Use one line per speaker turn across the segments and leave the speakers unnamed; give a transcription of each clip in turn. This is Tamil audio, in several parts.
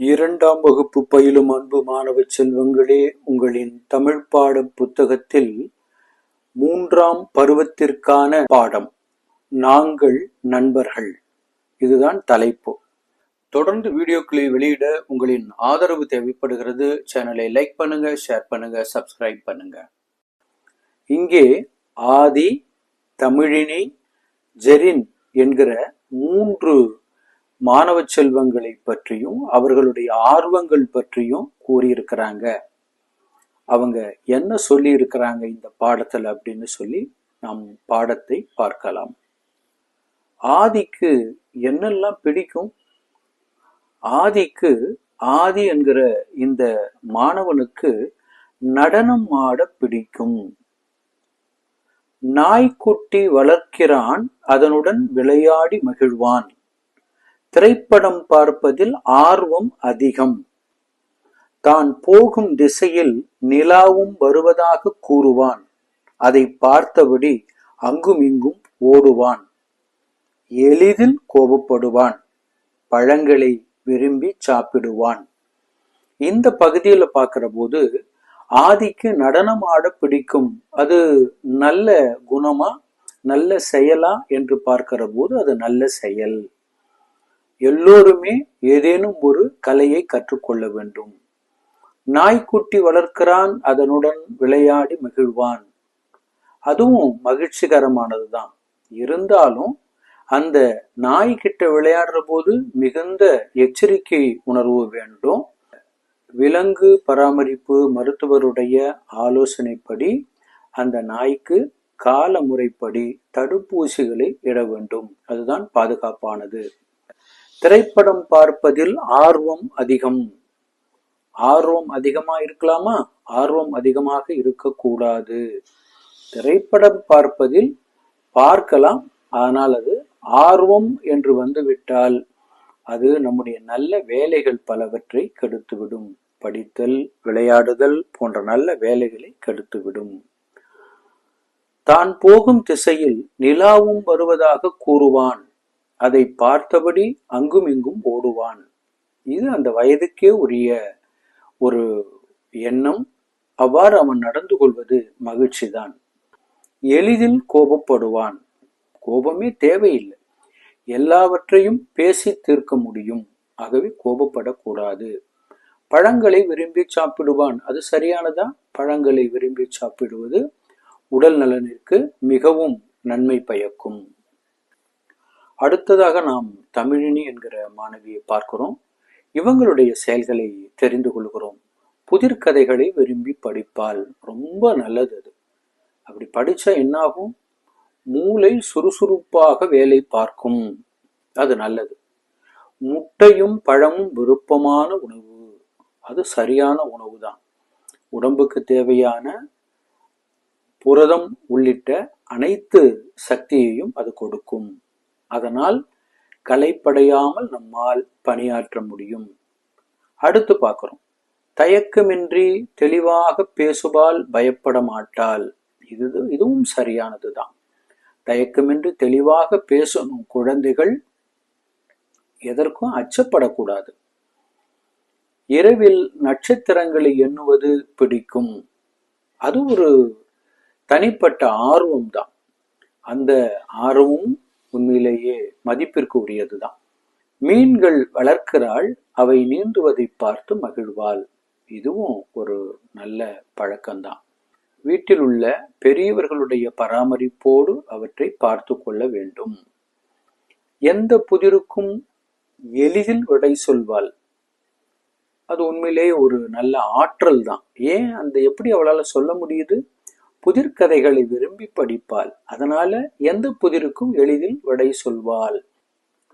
இரண்டாம் வகுப்பு பயிலும் அன்பு மாணவ செல்வங்களே உங்களின் தமிழ் பாட புத்தகத்தில் மூன்றாம் பருவத்திற்கான பாடம் நாங்கள் நண்பர்கள். இதுதான் தலைப்பு. தொடர்ந்து வீடியோக்களை வெளியிட உங்களின் ஆதரவு தேவைப்படுகிறது. சேனலை லைக் பண்ணுங்க ஷேர் பண்ணுங்க சப்ஸ்கிரைப் பண்ணுங்க. இங்கே ஆதி தமிழினி ஜெரின் என்கிற மூன்று மாணவ செல்வங்களை பற்றியும் அவர்களுடைய ஆர்வங்கள் பற்றியும் கூறியிருக்கிறாங்க. அவங்க என்ன சொல்லி இருக்கிறாங்க இந்த பாடத்துல அப்படின்னு சொல்லி நாம் பாடத்தை பார்க்கலாம். ஆதிக்கு என்னெல்லாம் பிடிக்கும்? ஆதிக்கு ஆதி என்கிற இந்த மாணவனுக்கு நடனம் ஆட பிடிக்கும். நாய்க்குட்டி வளர்க்கிறான் அதனுடன் விளையாடி மகிழ்வான். திரைப்படம் பார்ப்பதில் ஆர்வம் அதிகம். தான் போகும் திசையில் நிலாவும் வருவதாக கூறுவான். அதை பார்த்தபடி அங்கும் இங்கும் ஓடுவான். எளிதில் கோபப்படுவான். பழங்களை விரும்பி சாப்பிடுவான். இந்த பகுதியில் பார்க்கிற போது ஆதிக்கு நடனம் ஆட பிடிக்கும். அது நல்ல குணமா நல்ல செயலா என்று பார்க்கிற போது அது நல்ல செயல். எல்லோருமே ஏதேனும் ஒரு கலையை கற்றுக்கொள்ள வேண்டும். நாய்க்குட்டி வளர்க்கிறான் அதனுடன் விளையாடி மகிழ்வான். அதுவும் மகிழ்ச்சிகரமானதுதான். இருந்தாலும் அந்த நாய்கிட்ட விளையாடுற போது மிகுந்த எச்சரிக்கை உணர்வு வேண்டும். விலங்கு பராமரிப்பு மருத்துவருடைய ஆலோசனைப்படி அந்த நாய்க்கு கால முறைப்படி தடுப்பூசிகளை இட வேண்டும். அதுதான் பாதுகாப்பானது. திரைப்படம் பார்ப்பதில் ஆர்வம் அதிகம். ஆர்வம் அதிகமா இருக்கலாமா? ஆர்வம் அதிகமாக இருக்கக்கூடாது. திரைப்படம் பார்ப்பதில் பார்க்கலாம் ஆனால் அது ஆர்வம் என்று வந்துவிட்டால் அது நம்முடைய நல்ல வேலைகள் பலவற்றை கெடுத்துவிடும். படித்தல் விளையாடுதல் போன்ற நல்ல வேலைகளை கெடுத்துவிடும். தான் போகும் திசையில் நிலாவும் வருவதாக கூறுவான். அதை பார்த்தபடி அங்கும் இங்கும் ஓடுவான். இது அந்த வயதுக்கே உரிய ஒரு எண்ணம். அவ்வாறு அவன் நடந்து கொள்வது மகிழ்ச்சிதான். எளிதில் கோபப்படுவான். கோபமே தேவையில்லை. எல்லாவற்றையும் பேசி தீர்க்க முடியும். ஆகவே கோபப்படக்கூடாது. பழங்களை விரும்பி சாப்பிடுவான். அது சரியானதா? பழங்களை விரும்பி சாப்பிடுவது உடல் நலனிற்கு மிகவும் நன்மை பயக்கும். அடுத்ததாக நாம் தமிழினி என்கிற மாணவியை பார்க்கிறோம். இவங்களுடைய செயல்களை தெரிந்து கொள்கிறோம். புதிர்கதைகளை விரும்பி படிப்பால் ரொம்ப நல்லது அது. அப்படி படித்தா என்னாகும்? மூளை சுறுசுறுப்பாக வேலை பார்க்கும். அது நல்லது. முட்டையும் பழமும் விருப்பமான உணவு. அது சரியான உணவு தான் உடம்புக்கு தேவையான புரதம் உள்ளிட்ட அனைத்து சக்தியையும் அது கொடுக்கும். அதனால் கலைப்படையாமல் நம்மால் பணியாற்ற முடியும். அடுத்து பார்க்கிறோம். தயக்கமின்றி தெளிவாக பேசுவால் பயப்பட மாட்டாள். இது இதுவும் சரியானது தான் தயக்கமின்றி தெளிவாக பேசணும் குழந்தைகள் எதற்கும் அச்சப்படக்கூடாது. இரவில் நட்சத்திரங்களை எண்ணுவது பிடிக்கும். அது ஒரு தனிப்பட்ட ஆர்வம் தான் அந்த ஆர்வமும் உண்மையிலேயே மதிப்பிற்கு உரியதுதான். மீன்கள் வளர்க்கிறாள் அவை நீந்துவதை பார்த்து மகிழ்வாள். இதுவும் ஒரு நல்ல பழக்கம்தான். வீட்டில் உள்ள பெரியவர்களுடைய பராமரிப்போடு அவற்றை பார்த்து கொள்ள வேண்டும். எந்த புதிருக்கும் எளிதில் விடை சொல்வாள். அது உண்மையிலேயே ஒரு நல்ல ஆற்றல் தான் ஏன் அந்த எப்படி அவளால் சொல்ல முடியுது? புதிர்கதைகளை விரும்பி படிப்பாள். அதனால எந்த புதிருக்கும் எளிதில் விடை சொல்வாள்.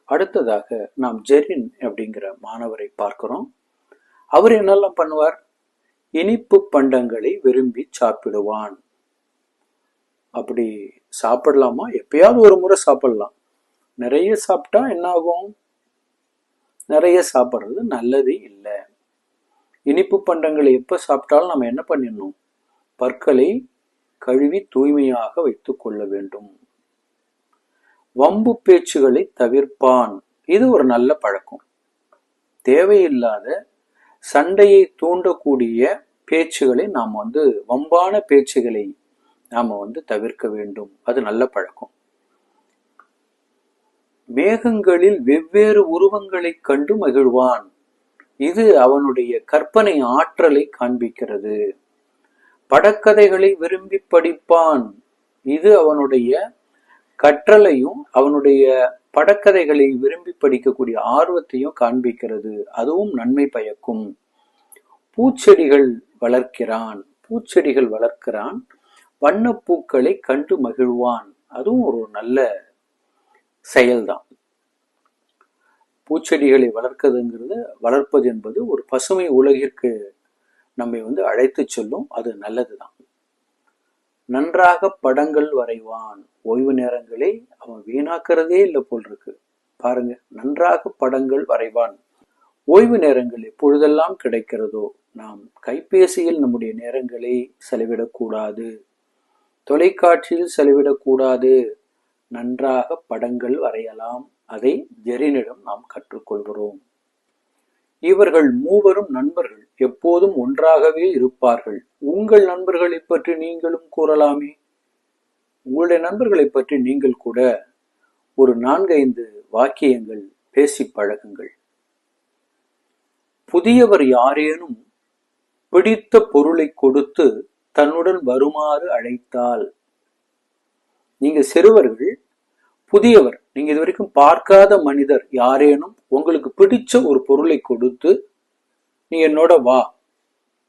அடுத்ததாக நாம் ஜெரின் அப்படிங்கிற மாணவரை பார்க்கிறோம். அவர் என்னெல்லாம் பண்ணுவார்? இனிப்பு பண்டங்களை விரும்பி சாப்பிடுவான். அப்படி சாப்பிடலாமா? எப்பயாவது ஒரு முறை சாப்பிடலாம். நிறைய சாப்பிட்டா என்ன ஆகும் நிறைய சாப்பிட்றது நல்லது இல்லை. இனிப்பு பண்டங்களை எப்போ சாப்பிட்டாலும் நம்ம என்ன பண்ணிடணும்? பற்களை கழுவி தூய்மையாக வைத்துக் கொள்ள வேண்டும். வம்பு பேச்சுகளை தவிர்ப்பான். இது ஒரு நல்ல பழக்கம். தேவையில்லாத சண்டையை தூண்டக்கூடிய பேச்சுகளை நாம் வந்து வம்பான பேச்சுகளை நாம வந்து தவிர்க்க வேண்டும். அது நல்ல பழக்கம். மேகங்களில் வெவ்வேறு உருவங்களைக் கண்டு மகிழ்வான். இது அவனுடைய கற்பனை ஆற்றலை காண்பிக்கிறது. படக்கதைகளை விரும்பி படிப்பான். இது அவனுடைய கற்றலையும் அவனுடைய படக்கதைகளை விரும்பி படிக்கக்கூடிய ஆர்வத்தையும் காண்பிக்கிறது. அதுவும் நன்மை பயக்கும். பூச்செடிகள் வளர்க்கிறான். பூச்செடிகள் வளர்க்கிறான். வண்ணப்பூக்களை கண்டு மகிழ்வான். அதுவும் ஒரு நல்ல செயல்தான். பூச்செடிகளை வளர்க்குதுங்கிறது வளர்ப்பது என்பது ஒரு பசுமை உலகிற்கு நம்மை வந்து அழைத்து செல்லும் அது நல்லதுதான். நன்றாக படங்கள் வரைவான் ஓய்வு நேரங்களை அவன் வீணாக்கிறதே இல்லை போல் இருக்கு பாருங்க நன்றாக படங்கள் வரைவான். ஓய்வு நேரங்கள் எப்பொழுதெல்லாம் கிடைக்கிறதோ நாம் கைபேசியில் நம்முடைய நேரங்களை செலவிடக்கூடாது. தொலைக்காட்சியில் செலவிடக்கூடாது. நன்றாக படங்கள் வரையலாம். அதை ஜெரினிடம் நாம் கற்றுக்கொள்கிறோம். இவர்கள் மூவரும் நண்பர்கள். எப்போதும் ஒன்றாகவே இருப்பார்கள். உங்கள் நண்பர்களை பற்றி நீங்களும் கூறலாமே? உங்களுடைய நண்பர்களை பற்றி நீங்கள் கூட ஒரு நான்கைந்து வாக்கியங்கள் பேசி பழகுங்கள். புதியவர் யாரேனும் பிடித்த பொருளை கொடுத்து தன்னுடன் வருமாறு அழைத்தால் நீங்க சிறுவர்கள் புதியவர் நீங்க இது வரைக்கும் பார்க்காத மனிதர் யாரேனும் உங்களுக்கு பிடிச்ச ஒரு பொருளை கொடுத்து நீ என்னோட வா.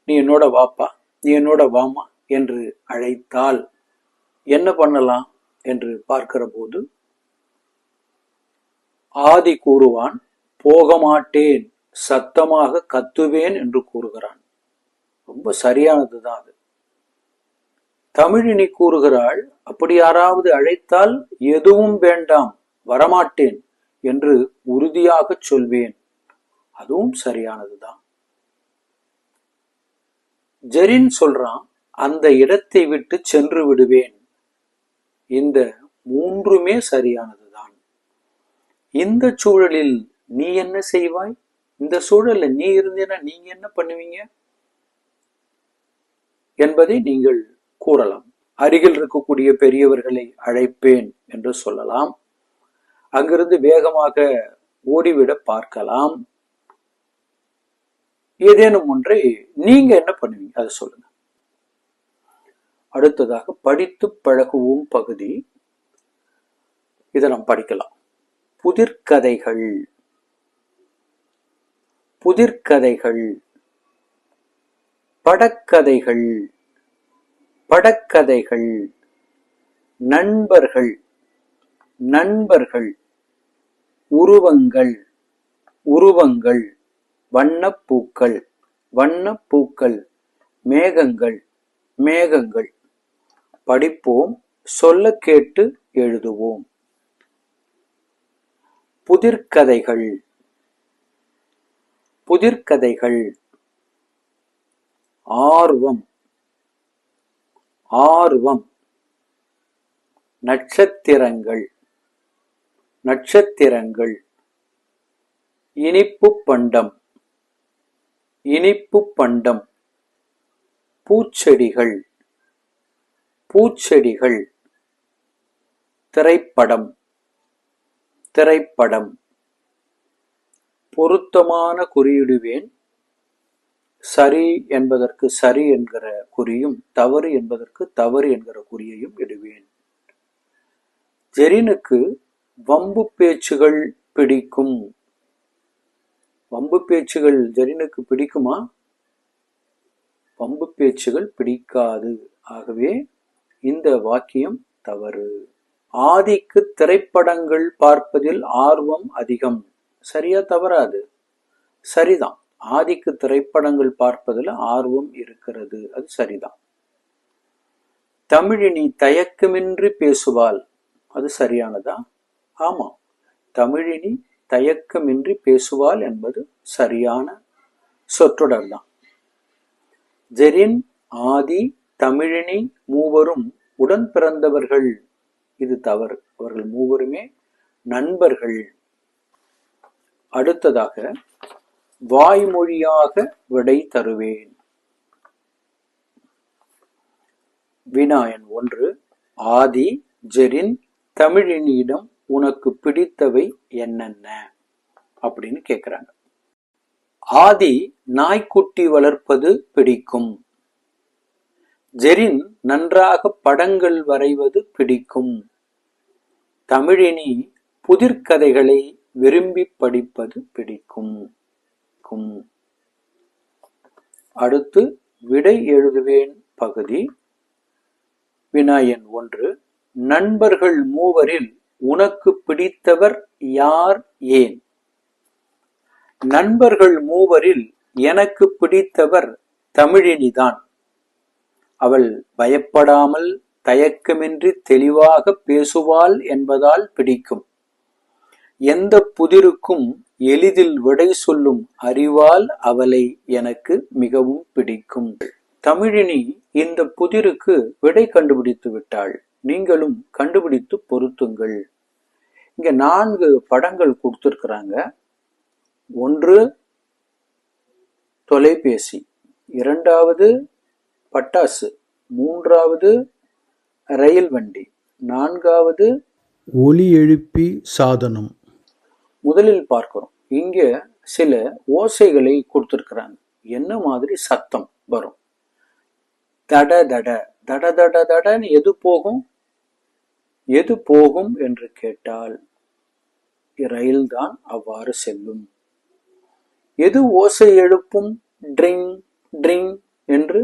நீ என்னோட வாப்பா. நீ என்னோட வாமா என்று அழைத்தால் என்ன பண்ணலாம் என்று பார்க்கிற போது ஆதி கூறுவான் போக மாட்டேன். சத்தமாக கத்துவேன் என்று கூறுகிறான். ரொம்ப சரியானதுதான் அது. தமிழினி கூறுகிறாள் அப்படி யாராவது அழைத்தால் எதுவும் வேண்டாம். வரமாட்டேன் என்று உறுதியாக சொல்வேன். அதுவும் சரியானதுதான். ஜெரின் சொல்றான் அந்த இடத்தை விட்டு சென்று விடுவேன். இந்த மூன்றுமே சரியானதுதான். இந்த சூழலில் நீ என்ன செய்வாய்? இந்த சூழல்ல நீ இருந்தேன்னா நீங்க என்ன பண்ணுவீங்க? என்பதை நீங்கள் கூறலாம். அருகில் இருக்கக்கூடிய பெரியவர்களை அழைப்பேன் என்று சொல்லலாம். அங்கிருந்து வேகமாக ஓடிவிட பார்க்கலாம். ஏதேனும் ஒன்றை நீங்க என்ன பண்ணுவீங்க? அதை சொல்லுங்க. அடுத்ததாக படித்து பழகுவோம் பகுதி. இதை நாம் படிக்கலாம். புதிர்கதைகள். புதிர்கதைகள். படக்கதைகள். படக்கதைகள். நண்பர்கள். நண்பர்கள். உருவங்கள். உருவங்கள். வண்ணப்பூக்கள் வண்ணப்பூக்கள் மேகங்கள் மேகங்கள். படிப்போம் சொல்ல கேட்டு எழுதுவோம். புதிர்கதைகள். புதிர்கதைகள். ஆர்வம். ஆர்வம். நட்சத்திரங்கள். நட்சத்திரங்கள். இனிப்பு பண்டம். இனிப்பு பண்டம். பூச்செடிகள். பூச்செடிகள். திரைப்படம். திரைப்படம். பொருத்தமான குறியிடுவேன். சரி என்பதற்கு சரி என்கிற குறியும் தவறு என்பதற்கு தவறு என்கிற குறியையும் இடுவேன். ஜெரினுக்கு வம்பு பேச்சுகள் பிடிக்கும். வம்பு பேச்சுகள் ஜெரினுக்கு பிடிக்குமா? வம்பு பேச்சுகள் பிடிக்காது. ஆகவே இந்த வாக்கியம் தவறு. ஆதிக்கு திரைப்படங்கள் பார்ப்பதில் ஆர்வம் அதிகம். சரியா தவறாது? சரிதான். ஆதிக்கு திரைப்படங்கள் பார்ப்பதில் ஆர்வம் இருக்கிறது. அது சரிதான். தமிழினி தயக்கமின்றி பேசுவாள். அது சரியானதா? ஆமாம். தமிழினி தயக்கமின்றி பேசுவாள் என்பது சரியான சொற்றொடர் தான் ஜெரின் ஆதி தமிழினி மூவரும் உடன் பிறந்தவர்கள். இது தவறு. அவர்கள் மூவருமே நண்பர்கள். அடுத்ததாக வாய்மொழியாக விடை தருவேன். வினாயன் ஒன்று ஆதி ஜெரின் தமிழினியிடம் உனக்கு பிடித்தவை என்னென்ன? அப்படின்னு கேக்குறாங்க. ஆதி நாய்க்குட்டி வளர்ப்பது பிடிக்கும். ஜெரின் நன்றாக படங்கள் வரைவது பிடிக்கும். தமிழினி புதிர்கதைகளை விரும்பி படிப்பது பிடிக்கும். அடுத்து விடை எழுதுவேன் பகுதி. வினாயன் ஒன்று நண்பர்கள் மூவரில் உனக்கு பிடித்தவர் யார் ஏன்? நண்பர்கள் மூவரில் எனக்கு பிடித்தவர் தமிழினிதான். அவள் பயப்படாமல் தயக்கமின்றி தெளிவாக பேசுவாள் என்பதால் பிடிக்கும். எந்த புதிருக்கும் எளிதில் விடை சொல்லும் அறிவால் அவளை எனக்கு மிகவும் பிடிக்கும். தமிழினி இந்த புதிருக்கு விடை கண்டுபிடித்து விட்டாள். நீங்களும் கண்டுபிடித்து பொருத்துங்கள். இங்க நான்கு படங்கள் கொடுத்திருக்கிறாங்க. ஒன்று தொலைபேசி. இரண்டாவது பட்டாசு. மூன்றாவது ரயில் வண்டி. நான்காவது
ஒலி எழுப்பி சாதனம்.
முதலில் பார்க்கிறோம். இங்க சில ஓசைகளை கொடுத்திருக்கிறாங்க. என்ன மாதிரி சத்தம் வரும்? தட தட. தட தட தடன்னு எது போகும்? எது போகும் என்று கேட்டால் ரயில் தான் அவ்வாறு செல்லும். எது ஓசை எழுப்பும் ட்ரிங் ட்ரிங் என்று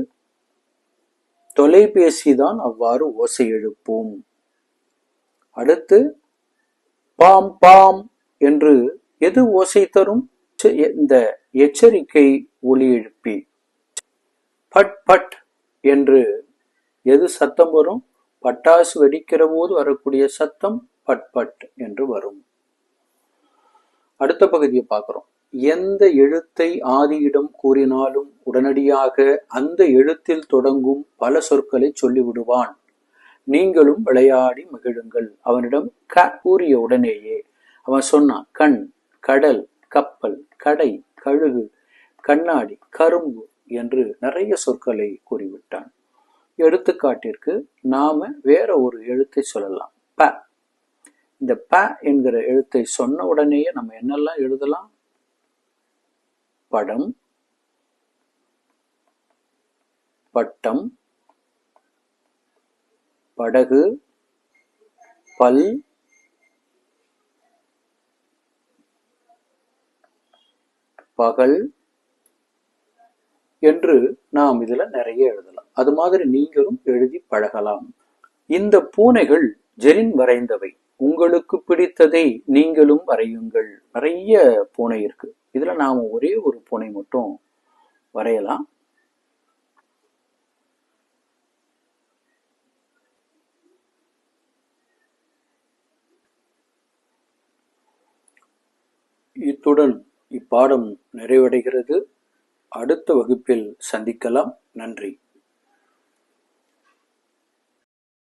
தொலைபேசி தான் அவ்வாறு ஓசை எழுப்பும். அடுத்து பாம் பாம் என்று எது ஓசை தரும்? இந்த எச்சரிக்கை ஒலி எழுப்பி பட் பட் என்று எது சத்தம் வரும்? பட்டாசு வெடிக்கிற போது வரக்கூடிய சத்தம் பட் பட் என்று வரும். அடுத்த பகுதியை பார்க்கிறோம். எந்த எழுத்தை ஆதியிடம் கூறினாலும் உடனடியாக அந்த எழுத்தில் தொடங்கும் பல சொற்களை சொல்லிவிடுவான். நீங்களும் விளையாடி மகிழுங்கள். அவனிடம் க கூறிய உடனேயே அவன் சொன்னான் கண் கடல் கப்பல் கடை கழுகு கண்ணாடி கரும்பு என்று நிறைய சொற்களை கூறிவிட்டான். எடுத்துக்காட்டிற்கு நாம வேற ஒரு எழுத்தை சொல்லலாம். ப. இந்த ப என்கிற எழுத்தை சொன்ன உடனேயே நம்ம என்னெல்லாம் எழுதலாம்? படம் பட்டம் படகு பல் பகல் என்று நாம் இதில் நிறைய எழுதலாம். அது மாதிரி நீங்களும் எழுதி பழகலாம். இந்த பூனைகள் ஜெரின் வரைந்தவை. உங்களுக்கு பிடித்ததை நீங்களும் வரையுங்கள். நிறைய பூனை இருக்கு. இதுல நாம ஒரே ஒரு பூனை மட்டும் வரையலாம். இத்துடன் இப்பாடம் நிறைவடைகிறது. அடுத்த வகுப்பில் சந்திக்கலாம். நன்றி.